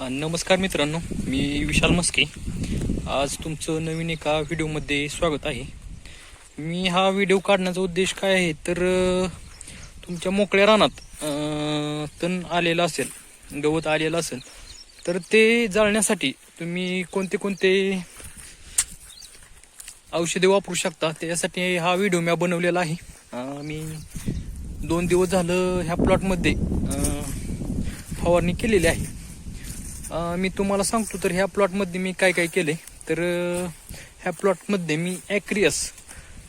नमस्कार मित्रांनो मी विशाल मस्के. आज तुमचं नवीन एका व्हिडिओमध्ये स्वागत आहे. मी हा व्हिडिओ काढण्याचा उद्देश काय आहे तर तुमच्या मोकळ्या रानात तण आलेलं असेल गवत आलेलं असेल तर ते जाळण्यासाठी तुम्ही कोणते कोणते औषधे वापरू शकता त्यासाठी हा व्हिडिओ मी बनवलेला आहे. मी दोन दिवस झालं ह्या प्लॉटमध्ये फवारणी केलेली आहे. मी तुम्हाला सांगतो तर ह्या प्लॉटमध्ये मी काय काय केले तर ह्या प्लॉटमध्ये मी ॲक्रियस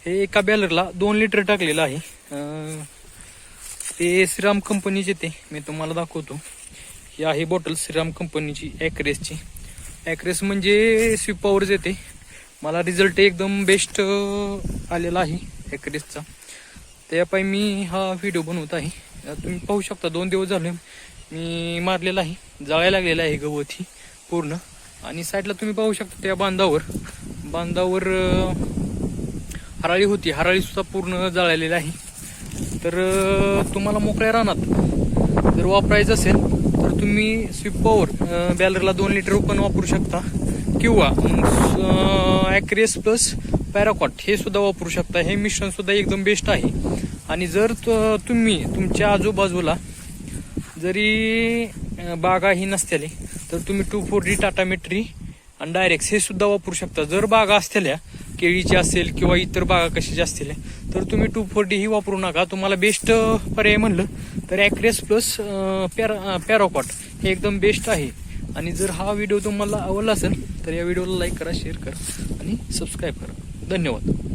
हे एका बॅलरला दोन लिटर टाकलेलं आहे. ते श्रीराम कंपनीचे ते. मी तुम्हाला दाखवतो. ही आहे बॉटल श्रीराम कंपनीची ॲक्रेसची ॲक्रेस म्हणजे स्विपावर येते मला रिझल्ट एकदम बेस्ट आलेला आहे ॲक्रेसचा त्यापायी मी हा व्हिडिओ बनवत आहे. तुम्ही पाहू शकता दोन दिवस झाले मी मारलेला आहे. जाळायला लागलेला आहे गवत ही पूर्ण. आणि साईडला तुम्ही पाहू शकता त्या बांधावर. बांधावर हराळी होती. हराळी सुद्धा पूर्ण जाळलेली आहे. तर तुम्हाला मोकळ्या रानात जर वापरायचं असेल तर तुम्ही स्विप पॉवर बॅलरला दोन लिटर पण वापरू शकता. किंवा ॲक्रेस प्लस पॅराकॉट हे सुद्धा वापरू शकता. हे मिश्रण सुद्धा एकदम बेस्ट आहे. आणि जर त- तुम्ही तुमच्या आजूबाजूला जरी बागा ही नसत्याले तर तुम्ही टू फोर डी टाटा मेट्री आणि डायरेक्ट हे सुद्धा वापरू शकता. जर बागा असलेल्या केळीची असेल किंवा इतर बागा कशाच्या असतील तर तुम्ही टू फोर डी ही वापरू नका. तुम्हाला बेस्ट पर्याय म्हणलं तर ॲक्रेस प्लस पॅरा पॅरोकॉट हे एकदम बेस्ट आहे. आणि जर हा व्हिडिओ तुम्हाला आवडला असेल तर या व्हिडिओला लाईक करा शेअर करा आणि सबस्क्राईब करा. धन्यवाद.